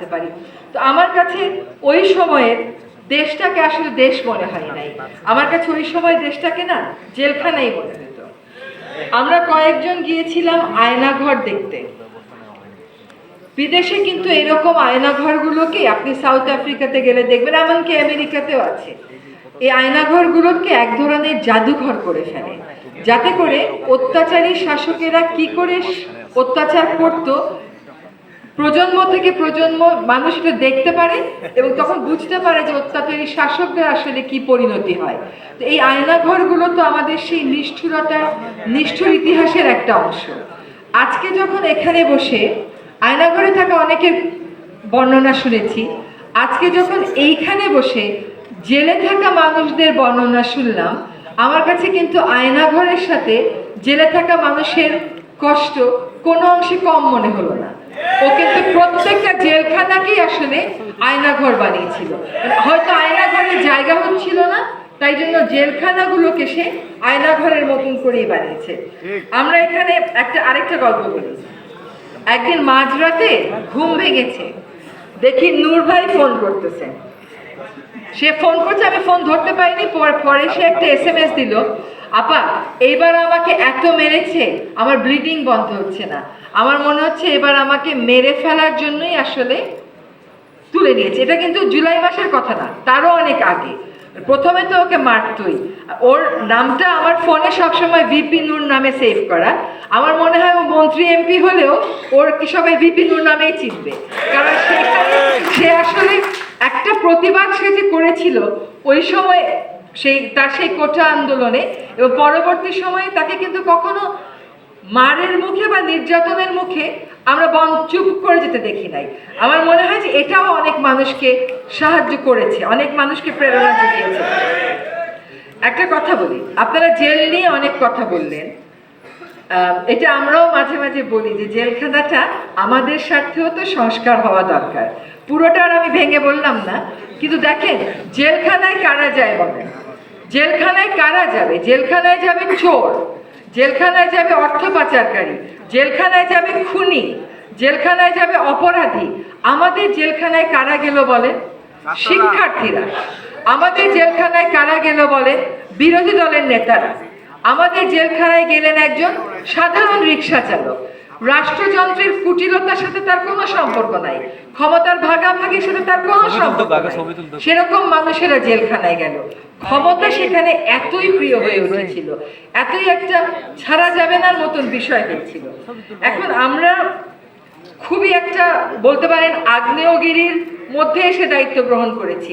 জানতে পারি। তো আমার কাছে ওই সময়ের দেশটাকে আসলে দেশ মনে হয় নাই। আমার কাছে ওই সময় দেশটাকে না জেলখানাই মনে হতো। আমরা কয়েকজন গিয়েছিলাম আয়নাঘর দেখতে। বিদেশে কিন্তু এরকম আয়নাঘরগুলোকে আপনি সাউথ আফ্রিকাতে গেলে দেখবেন, এমনকি আমেরিকাতেও আছে। এই আয়নাঘরগুলোকে এক ধরনের জাদুঘর করে ফেলে। যাতে করে অত্যাচারী শাসকেরা কি করে অত্যাচার করত প্রজন্ম থেকে প্রজন্ম মানুষ এটা দেখতে পারে এবং তখন বুঝতে পারে যে অত্যাচারী শাসকদের আসলে কি পরিণতি হয়। তো এই আয়নাঘরগুলো তো আমাদের সেই নিষ্ঠুরতার, নিষ্ঠুর ইতিহাসের একটা অংশ। আজকে যখন এখানে বসে আয়নাঘরে থাকা অনেকের বর্ণনা শুনেছি, আজকে যখন এইখানে বসে জেলে থাকা মানুষদের বর্ণনা শুনলাম, আমার কাছে কিন্তু আয়নাঘরের সাথে জেলে থাকা মানুষের কষ্ট কোনো অংশে কম মনে হলো না। ও কিন্তু প্রত্যেকটা জেলখানাকেই আসলে আয়নাঘর বানিয়েছিল। হয়তো আয়নাঘরের জায়গা হচ্ছিল না তাই জন্য জেলখানাগুলোকে সে আয়নাঘরের মতন করেই বানিয়েছে। আমরা এখানে একটা আরেকটা গল্প বলি। একদিন মাঝরাতে ঘুম ভেঙেছে। দেখি নূর ভাই ফোন করতেছে সে ফোন করছে, আমি ফোন ধরতে পারিনি, পর- সে একটা এস এম এস দিল, আপা, এইবার আমাকে এত মেরেছে, আমার ব্লিডিং বন্ধ হচ্ছে না। আমার মনে হচ্ছে এবার আমাকে মেরে ফেলার জন্যই আসলে তুলে নিয়েছে। এটা কিন্তু জুলাই মাসের কথা না, তারও অনেক আগে। প্রথমে তো ওকে মারতই। ওর নামটা আমার ফোনে সবসময় ভিপি নূর নামে সেভ করা। আমার মনে হয় ও মন্ত্রী এমপি হলেও ওর কি সবাই ভিপি নূর নামেই চিনবে। কারণ সেখানে সে আসলে একটা প্রতিবাদ সে যে করেছিল, ওই সময় সেই, তার সেই কোটা আন্দোলনে, এবং পরবর্তী সময়ে তাকে কিন্তু কখনো মারের মুখে বা নির্যাতনের মুখে আমরা বন, চুপ করে যেতে দেখি নাই। আমার মনে হয় যে এটাও অনেক মানুষকে সাহায্য করেছে, অনেক মানুষকে প্রেরণা জুগিয়েছে একটা কথা বলি, আপনারা জেল নিয়ে অনেক কথা বললেন। এটা আমরাও মাঝে মাঝে বলি যে জেলখানাটা আমাদের স্বার্থেও তো সংস্কার হওয়া দরকার। পুরোটা আর আমি ভেঙে বললাম না কিন্তু দেখেন জেলখানায় কারা যায় বলেন? জেলখানায় কারা যাবে? জেলখানায় যাবে চোর জেলখানায় যাবে অর্থ পাচারকারী জেলখানায় যাবে খুনি জেলখানায় যাবে অপরাধী। আমাদের জেলখানায় কারা গেল বলে শিক্ষার্থীরা। আমাদের জেলখানায় কারা গেল বলে বিরোধী দলের নেতারা। আমাদের জেলখানায় গেলেন একজন সাধারণ রিক্সা চালক। রাষ্ট্রযন্ত্রের কুটিলতার সাথে তার কোনো সম্পর্ক নাই। ক্ষমতার ভাগাভাগির সাথে তার কোনো সম্পর্ক সেরকম মানুষেরা জেলখানায় গেল। ক্ষমতা সেখানে এতই প্রিয় হয়ে উঠেছিল এতই একটা ছাড়া যাবে না মতন বিষয় হয়েছিল এখন আমরা খুবই একটা বলতে পারেন আগ্নেয়গিরির মধ্যে এসে দায়িত্ব গ্রহণ করেছি।